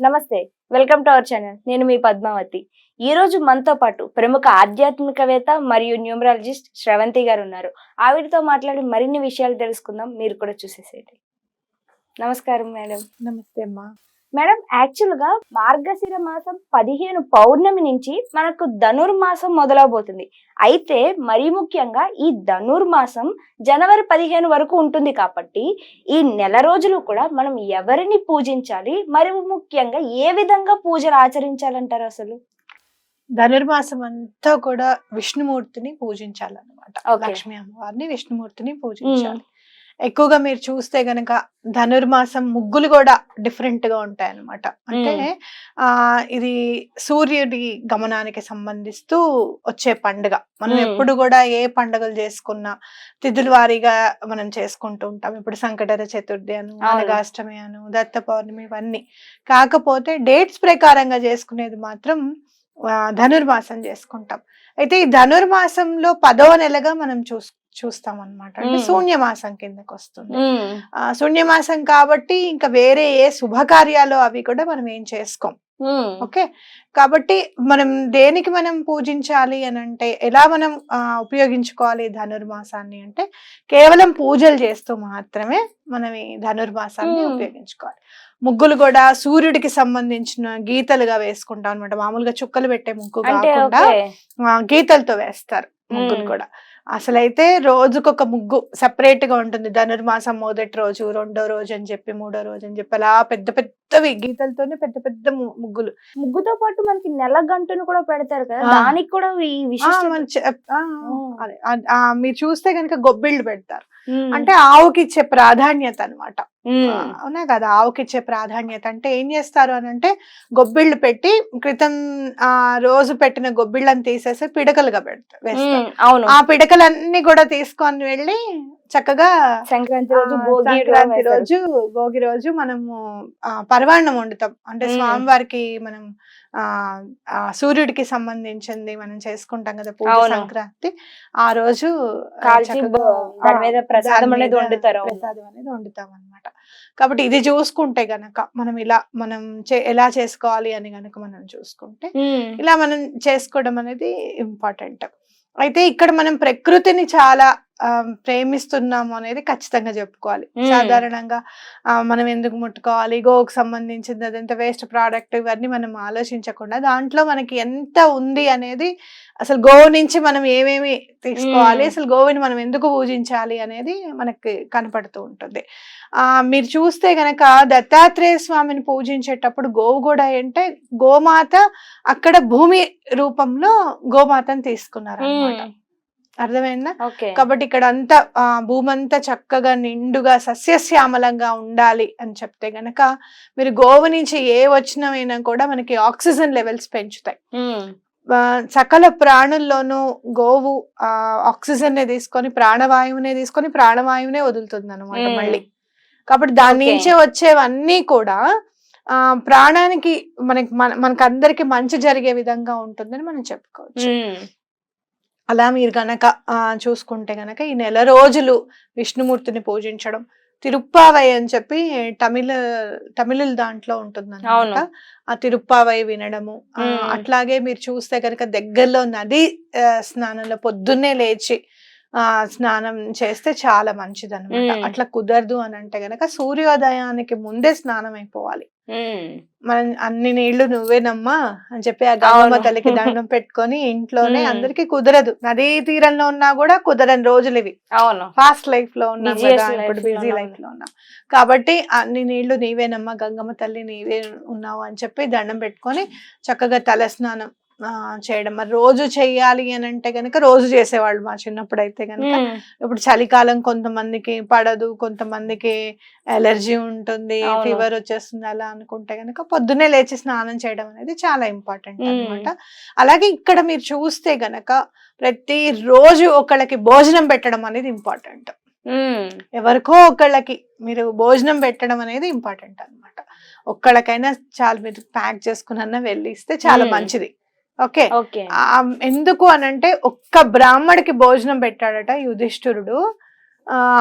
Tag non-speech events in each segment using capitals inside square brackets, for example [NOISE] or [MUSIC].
నమస్తే welcome to our channel. నేను మీ పద్మావతి. ఈ రోజు మనతో పాటు ప్రముఖ ఆధ్యాత్మికవేత్త మరియు న్యూమరాలజిస్ట్ శ్రవంతి గారు ఉన్నారు. ఆవిడతో మాట్లాడి మరిన్ని విషయాలు తెలుసుకుందాం. మీరు కూడా చూసేసేయండి. నమస్కారం మేడం. నమస్తే అమ్మా. మేడం యాక్చువల్గా మార్గశిర మాసం పదిహేను పౌర్ణమి నుంచి మనకు ధనుర్మాసం మొదలవబోతుంది. అయితే మరీ ముఖ్యంగా ఈ ధనుర్మాసం జనవరి పదిహేను వరకు ఉంటుంది కాబట్టి ఈ నెల రోజులు కూడా మనం ఎవరిని పూజించాలి? మరి ముఖ్యంగా ఏ విధంగా పూజలు ఆచరించాలంటారు అసలు? ధనుర్మాసం అంతా కూడా విష్ణుమూర్తిని పూజించాలన్నమాట. లక్ష్మీ అమ్మవారిని విష్ణుమూర్తిని పూజించాలి. ఎక్కువగా మీరు చూస్తే గనక ధనుర్మాసం ముగ్గులు కూడా డిఫరెంట్గా ఉంటాయి అన్నమాట అంటే ఆ ఇది సూర్యుడి గమనానికి సంబంధిస్తూ వచ్చే పండుగ. మనం. ఎప్పుడు కూడా ఏ పండుగలు చేసుకున్నా తిథుల వారీగా మనం చేసుకుంటూ ఉంటాం. ఇప్పుడు సంకటర చతుర్థి అను. అనగాష్టమి అను దత్త పౌర్ణమి ఇవన్నీ. కాకపోతే డేట్స్ ప్రకారంగా చేసుకునేది మాత్రం ధనుర్మాసం చేసుకుంటాం. అయితే ఈ ధనుర్మాసంలో పదవ నెలగా మనం చూస్ చూస్తాం అనమాట అంటే. శూన్యమాసం కిందకి వస్తుంది ఆ, శూన్యమాసం కాబట్టి ఇంకా వేరే ఏ శుభకార్యాలు అవి కూడా మనం ఏం చేసుకోం. ఓకే? కాబట్టి మనం దేనికి మనం పూజించాలి అని అంటే ఎలా మనం ఆ, ఉపయోగించుకోవాలి ధనుర్మాసాన్ని అంటే కేవలం పూజలు చేస్తూ మాత్రమే మనం ఈ ధనుర్మాసాన్ని. ఉపయోగించుకోవాలి. ముగ్గులు కూడా సూర్యుడికి సంబంధించిన గీతలుగా వేసుకుంటాం అనమాట మామూలుగా చుక్కలు పెట్టే ముగ్గు కాకుండా గీతలతో వేస్తారు ముగ్గులు. కూడా. అసలైతే రోజుకొక ముగ్గు సెపరేట్గా ఉంటుంది. ధనుర్మాసం మొదటి రోజు రెండో రోజు అని చెప్పి మూడో రోజు అని చెప్పి అలా పెద్ద పెద్దవి గీతలతోనే పెద్ద పెద్ద ముగ్గులు. ముగ్గుతో పాటు మనకి నెల గంటను కూడా పెడతారు కదా. దానికి కూడా మీరు చూస్తే కనుక గొబ్బిళ్ళు పెడతారు. అంటే ఆవుకి ఇచ్చే ప్రాధాన్యత అనమాట అవునా కదా? ఆవుకి ఇచ్చే ప్రాధాన్యత. అంటే ఏం చేస్తారు అని అంటే గొబ్బిళ్ళు పెట్టి క్రితం ఆ రోజు పెట్టిన గొబ్బిళ్ళని తీసేసి పిడకలుగా పెడతారు ఆ పిడకలన్నీ కూడా తీసుకొని వెళ్ళి చక్కగా సంక్రాంతి రోజు సంక్రాంతి రోజు భోగి రోజు మనము ఆ, పరవాన్నం వండుతాం అంటే. స్వామివారికి మనం ఆ సూర్యుడికి సంబంధించింది మనం చేసుకుంటాం కదా పూజ. సంక్రాంతి ఆ రోజు ప్రసాదం అనేది వండుతారు. ప్రసాదం అనేది వండుతాం అన్నమాట కాబట్టి ఇది చూసుకుంటే గనక మనం ఇలా మనం ఎలా చేసుకోవాలి అని గనక మనం చూసుకుంటే ఇలా మనం చేసుకోవడం అనేది ఇంపార్టెంట్ అయితే ఇక్కడ మనం ప్రకృతిని చాలా ప్రేమిస్తున్నాము అనేది ఖచ్చితంగా చెప్పుకోవాలి. సాధారణంగా మనం ఎందుకు ముట్టుకోవాలి? గోకు సంబంధించింది అదంతా వేస్ట్ ప్రోడక్ట్ ఇవన్నీ మనం ఆలోచించకుండా దాంట్లో మనకి ఎంత ఉంది అనేది అసలు గోవు నుంచి మనం ఏమేమి తీసుకోవాలి. అసలు గోవుని మనం ఎందుకు పూజించాలి అనేది మనకి కనపడుతూ ఉంటుంది. ఆ మీరు చూస్తే గనక దత్తాత్రేయ స్వామిని పూజించేటప్పుడు గోవు కూడా అంటే గోమాత అక్కడ భూమి రూపంలో గోమాతను తీసుకున్నారు అన్నమాట ఉమ్, అర్థమైందా? కాబట్టి ఇక్కడ అంతా భూమంతా చక్కగా నిండుగా సస్యశ్యామలంగా ఉండాలి అని చెప్తే గనక మీరు గోవు నుంచి ఏ వచ్చినమైనా కూడా మనకి ఆక్సిజన్ లెవెల్స్ పెంచుతాయి. సకల ప్రాణుల్లోనూ గోవు ఆ ఆక్సిజన్ నే తీసుకొని ప్రాణవాయువునే తీసుకొని ప్రాణవాయువునే వదులుతుంది అనమాట. మళ్ళీ. కాబట్టి దాని. నుంచే వచ్చేవన్నీ కూడా ఆ ప్రాణానికి మనకి మన మనకి అందరికి మంచి జరిగే విధంగా ఉంటుందని మనం చెప్పుకోవచ్చు. అలా మీరు గనక ఆ, చూసుకుంటే గనక ఈ నెల రోజులు విష్ణుమూర్తిని పూజించడం తిరుప్పావై అని చెప్పి తమిళ తమిళ దాంట్లో ఉంటుంది అవును. ఆ తిరుప్పావై వినడము. అట్లాగే మీరు చూస్తే కనుక దగ్గరలో నది స్నానంలో పొద్దున్నే లేచి స్నానం చేస్తే చాలా మంచిది అనమాట. అట్లా కుదరదు అని అంటే గనక సూర్యోదయానికి ముందే స్నానం అయిపోవాలి మనం అన్ని నీళ్ళు నువ్వేనమ్మా అని చెప్పి ఆ గంగమ్మ అవును. తల్లికి దండం [LAUGHS] పెట్టుకొని ఇంట్లోనే. అందరికి కుదరదు నదీ తీరంలో ఉన్నా కూడా కుదరని రోజులు ఇవి అవును ఫాస్ట్ లైఫ్లో ఉన్నాం కదా ఇప్పుడు బిజీ. లైఫ్లో ఉన్నాం కాబట్టి అన్ని నీళ్ళు నీవేనమ్మా గంగమ్మ తల్లి నీవే ఉన్నావు అని చెప్పి దండం పెట్టుకొని చక్కగా తల స్నానం చేయడం. మరి రోజు చెయ్యాలి అని అంటే గనక రోజు చేసేవాళ్ళు మా చిన్నప్పుడు అయితే గనక. ఉమ్, ఇప్పుడు చలికాలం కొంతమందికి పడదు కొంతమందికి ఎలర్జీ ఉంటుంది. ఫీవర్ వచ్చేస్తుంది అలా అనుకుంటే కనుక పొద్దున్నే లేచి స్నానం చేయడం అనేది చాలా ఇంపార్టెంట్ మ్మ్. అన్నమాట. అలాగే ఇక్కడ మీరు చూస్తే గనక ప్రతి రోజు ఒకళ్ళకి భోజనం పెట్టడం అనేది ఇంపార్టెంట్. ఎవరికో ఒకళ్ళకి మీరు భోజనం పెట్టడం అనేది ఇంపార్టెంట్ అన్నమాట. ఒక్కళ్ళకైనా చాలా మీరు ప్యాక్ చేసుకున్న వెళ్ళి ఇస్తే చాలా. మంచిది. ఓకే. ఎందుకు అనంటే ఒక్క బ్రాహ్మడికి భోజనం పెట్టాడట యుధిష్ఠిరుడు.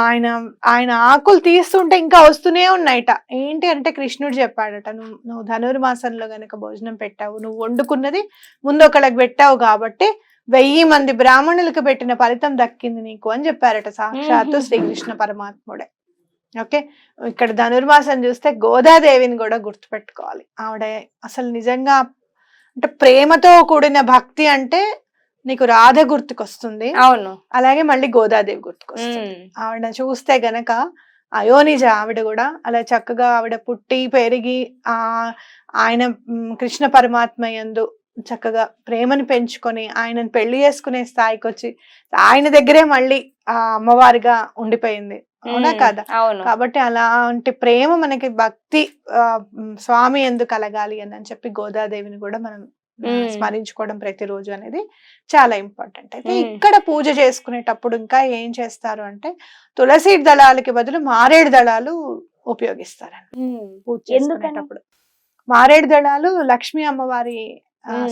ఆయన ఆయన ఆకులు తీస్తుంటే ఇంకా వస్తూనే ఉన్నాయట. ఏంటి అంటే కృష్ణుడు చెప్పాడట నువ్వు నువ్వు ధనుర్మాసంలో గనక భోజనం పెట్టావు నువ్వు వండుకున్నది ముందు ఒకళ్ళకి పెట్టావు కాబట్టి వెయ్యి మంది బ్రాహ్మణులకు పెట్టిన ఫలితం దక్కింది నీకు అని చెప్పారట సాక్షాత్తు. శ్రీకృష్ణ పరమాత్ముడే. ఓకే. ఇక్కడ ధనుర్మాసం చూస్తే గోదాదేవిని కూడా గుర్తుపెట్టుకోవాలి. ఆవిడ అసలు నిజంగా అంటే ప్రేమతో కూడిన భక్తి అంటే నీకు రాధ గుర్తుకొస్తుంది. అవును. అలాగే మళ్ళీ గోదాదేవి గుర్తుకొస్తుంది. ఆవిడ చూస్తే గనక అయోనిజ ఆవిడ కూడా అలా చక్కగా ఆవిడ పుట్టి పెరిగి ఆ ఆయన కృష్ణ పరమాత్మ యందు చక్కగా ప్రేమను పెంచుకొని ఆయనను పెళ్ళి చేసుకునే స్థాయికి వచ్చి ఆయన దగ్గరే మళ్ళీ ఆ అమ్మవారిగా ఉండిపోయింది. అవునా. కాదా కాబట్టి అలాంటి ప్రేమ మనకి భక్తి స్వామి ఎందుకు కలగాలి అని అని చెప్పి గోదాదేవిని కూడా మనం. స్మరించుకోవడం ప్రతిరోజు అనేది చాలా ఇంపార్టెంట్ అయితే. ఇక్కడ పూజ చేసుకునేటప్పుడు ఇంకా ఏం చేస్తారు అంటే తులసి దళాలకి బదులు మారేడు దళాలు ఉపయోగిస్తారండి ఉమ్. పూజ? చేసుకునేటప్పుడు మారేడు దళాలు లక్ష్మీ అమ్మవారి.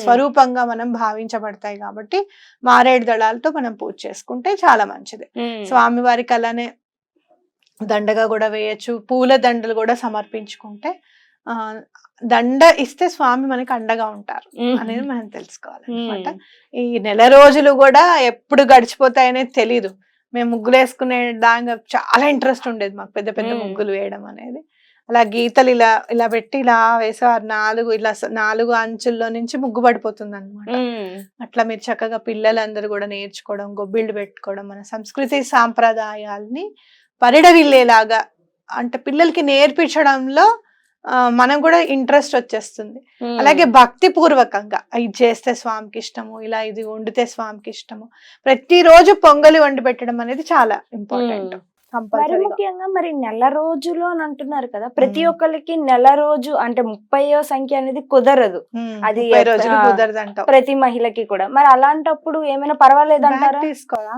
స్వరూపంగా మనం భావించబడతాయి కాబట్టి మారేడు దళాలతో మనం పూజ చేసుకుంటే చాలా మంచిది ఉమ్. స్వామి వారికి అలానే దండగా కూడా వేయచ్చు పూల దండలు కూడా సమర్పించుకుంటే దండ ఇస్తే స్వామి మనకి అండగా ఉంటారు. అనేది మనం తెలుసుకోవాలి. అనమాట ఈ నెల రోజులు కూడా ఎప్పుడు గడిచిపోతాయనేది తెలీదు మేము ముగ్గులు వేసుకునే దాని చాలా ఇంట్రెస్ట్ ఉండేది మాకు పెద్ద పెద్ద. ముగ్గులు వేయడం అనేది అలా గీతలు ఇలా ఇలా పెట్టి ఇలా వేసేవారు నాలుగు ఇలా నాలుగు అంచుల్లో నుంచి ముగ్గు పడిపోతుంది అనమాట. అట్లా మీరు చక్కగా పిల్లలందరూ కూడా నేర్చుకోవడం గొబ్బిళ్ళు పెట్టుకోవడం మన సంస్కృతి సాంప్రదాయాల్ని పరిడవిల్లేలాగా అంటే పిల్లలకి నేర్పించడంలో మనం కూడా ఇంట్రెస్ట్ వచ్చేస్తుంది. అలాగే భక్తి పూర్వకంగా ఇది చేస్తే స్వామికి ఇష్టము ఇలా ఇది వండితే స్వామికి ఇష్టము ప్రతిరోజు పొంగలి వండి పెట్టడం అనేది చాలా ఇంపార్టెంట్. మరి ముఖ్యంగా మరి నెల రోజులు అని అంటున్నారు కదా ప్రతి. ఒక్కరికి నెల రోజు అంటే ముప్పయో సంఖ్య అనేది కుదరదు అది ప్రతి మహిళకి కూడా మరి అలాంటప్పుడు ఏమైనా పర్వాలేదు అంటారా తీసుకోవాలా.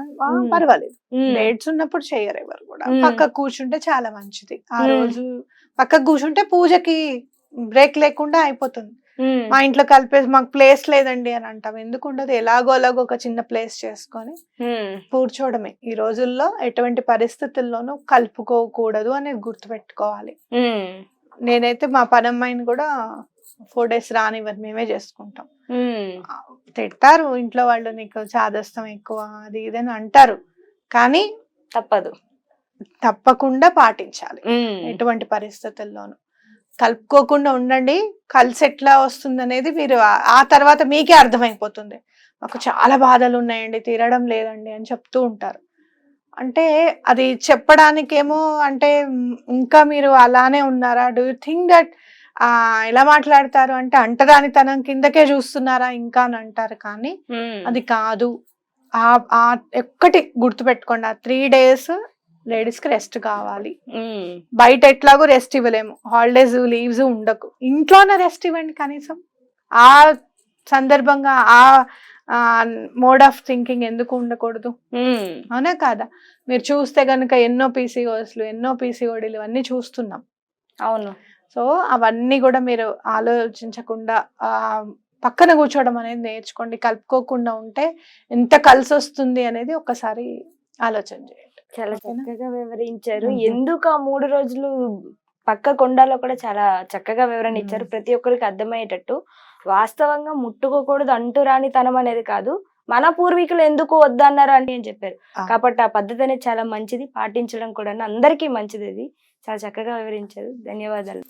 పర్వాలేదు. డేట్స్ ఉన్నప్పుడు చేయరు ఎవరు కూడా. పక్క కూర్చుంటే చాలా మంచిది ఆ. రోజు పక్క కూర్చుంటే పూజకి బ్రేక్ లేకుండా అయిపోతుంది. మా ఇంట్లో కలిపేసి మాకు ప్లేస్ లేదండి అని అంటాం. ఎందుకు ఉండదు? ఎలాగో అలాగో ఒక చిన్న ప్లేస్ చేసుకొని. కూర్చోవడమే. ఈ రోజుల్లో ఎటువంటి పరిస్థితుల్లోనూ కలుపుకోకూడదు అనేది గుర్తుపెట్టుకోవాలి. నేనైతే మా పనమ్మాయిని కూడా ఫోర్ డేస్ రానివ్వరు. మేమే చేసుకుంటాం. తిడతారు ఇంట్లో వాళ్ళు నీకు చాదస్తం ఎక్కువ అది ఇది అని అంటారు. కానీ తప్పదు. తప్పకుండా పాటించాలి. ఎటువంటి పరిస్థితుల్లోనూ. కలుపుకోకుండా ఉండండి. కలిసి ఎట్లా వస్తుంది అనేది మీరు ఆ- తర్వాత మీకే అర్థమైపోతుంది. మాకు చాలా బాధలు ఉన్నాయండి తీరడం లేదండి అని చెప్తూ ఉంటారు. అంటే అది చెప్పడానికేమో అంటే ఇంకా మీరు అలానే ఉన్నారా? డూ యూ థింక్ దట్ ఎలా మాట్లాడతారు? అంటే అంటరానితనం కిందకే చూస్తున్నారా ఇంకా అని అంటారు కానీ. అది కాదు. ఆ ఆ ఒక్కటి గుర్తుపెట్టుకోండి. ఆ త్రీ డేస్ లేడీస్కి రెస్ట్ కావాలి. బయట ఎట్లాగో రెస్ట్ ఇవ్వలేము. హాలిడేస్ లీవ్స్ ఉండకు. ఇంట్లోనే రెస్ట్ ఇవ్వండి కనీసం. ఆ సందర్భంగా ఆ మోడ్ ఆఫ్ థింకింగ్ ఎందుకు ఉండకూడదు. అవునా కాదా? మీరు చూస్తే గనుక ఎన్నో పీసీఓస్లు ఎన్నో పీసీఓడీలు అన్నీ చూస్తున్నాం. అవును. సో అవన్నీ కూడా మీరు ఆలోచించకుండా పక్కన కూర్చోవడం అనేది నేర్చుకోండి. కలుపుకోకుండా ఉంటే ఎంత కలిసి వస్తుంది అనేది ఒకసారి ఆలోచన చేయండి. చాలా? చక్కగా వివరించారు. ఎందుకు ఆ మూడు రోజులు పక్క కొండలో కూడా చాలా చక్కగా వివరణ ఇచ్చారు. ప్రతి ఒక్కరికి అర్థమయ్యేటట్టు. వాస్తవంగా ముట్టుకోకూడదు అంటురాని తనం అనేది కాదు. మన పూర్వీకులు ఎందుకు వద్దన్నారు అని అని చెప్పారు. కాబట్టి ఆ పద్ధతి అనేది చాలా మంచిది. పాటించడం కూడా అందరికీ మంచిది ఇది. చాలా చక్కగా వివరించారు. ధన్యవాదాలు.